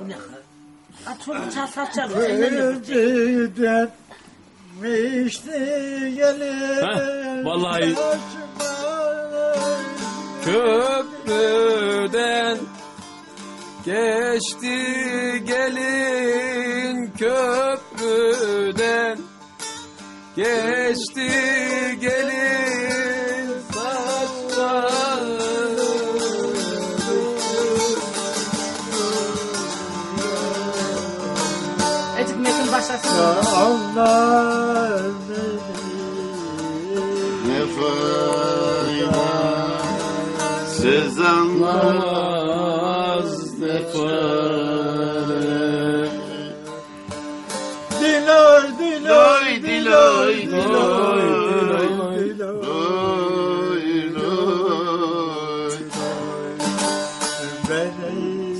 Bu ne kadar? Önceden mişti gelir. Heh, vallahi. Köprüden geçti gelin köprüden geçti gelin Ecik metin başlasın. Allah. Ne fayda Söz anlamaz ne fayda Diloy, diloy, Diloy, diloy,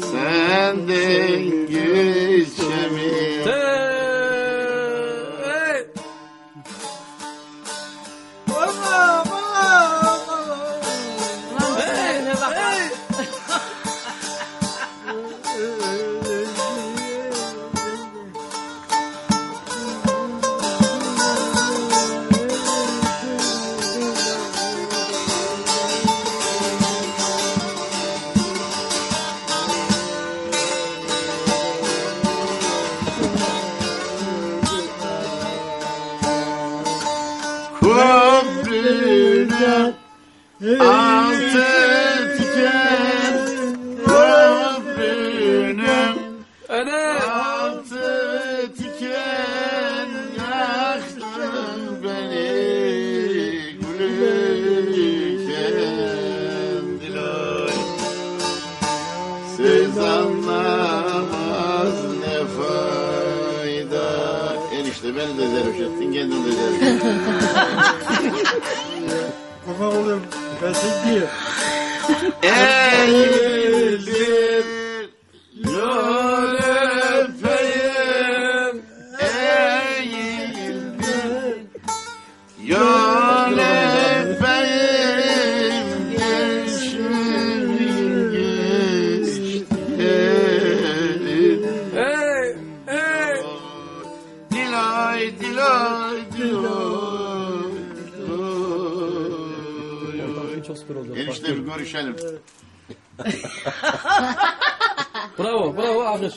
Senden geçemiyorum Köprünün altı tiken Köprünün Ana! altı tiken Yaktın beni gülürken Diloy Söz Enişte beni de derviş ettin kendin de derviş ettin. Kurban olayım. Ben seni Eğildir dilay görüşelim. bravo, bravo Ahmet.